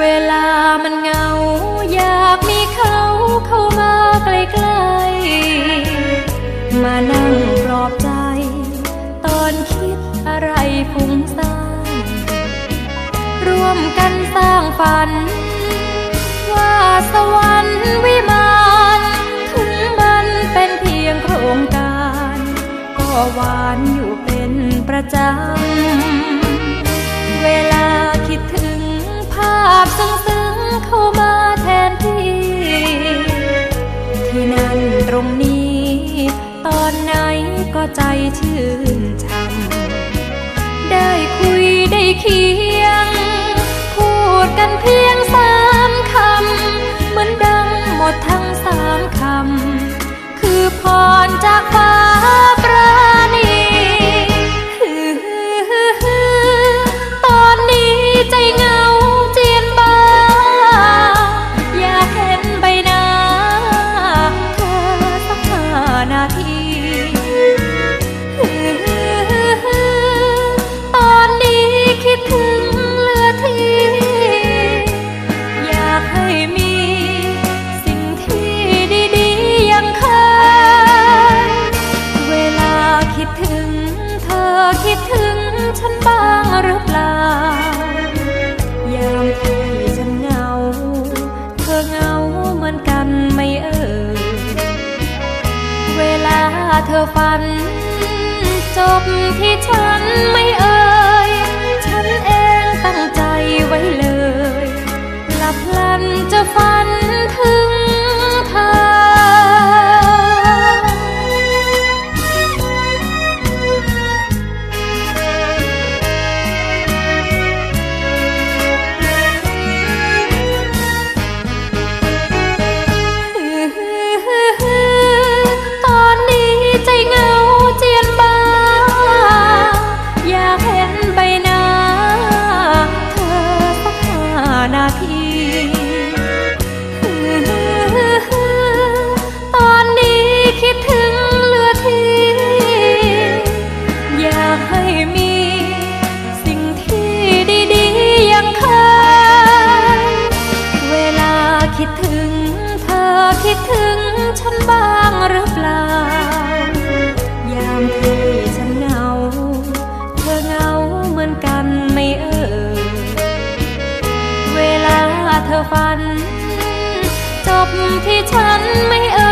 เวลามันเงา อยากมีเขาเข้ามาใกล้ๆ มานั่งปลอบใจ ตอนคิดอะไรฟุ้งซ่านร่วมกันสร้างฝัน ว่าสวรรค์วิมานถึงมันเป็นเพียงโครงการ ก็หวานอยู่เป็นประจำ เวลา ก็ใจชื่นชัมได้คุยได้เคียง เธอฝัน จบที่ฉันไม่เอ่ากให้มี สิ่งที่ดีๆยังเคยเวลาคิดถึงเธอคิดถึงฉันบ้างหรือเปล่า ยามที่ฉันเหงา เธอเหงาเหมือนกันไม่เออ เวลาเธอฝัน จบที่ฉันไม่เออ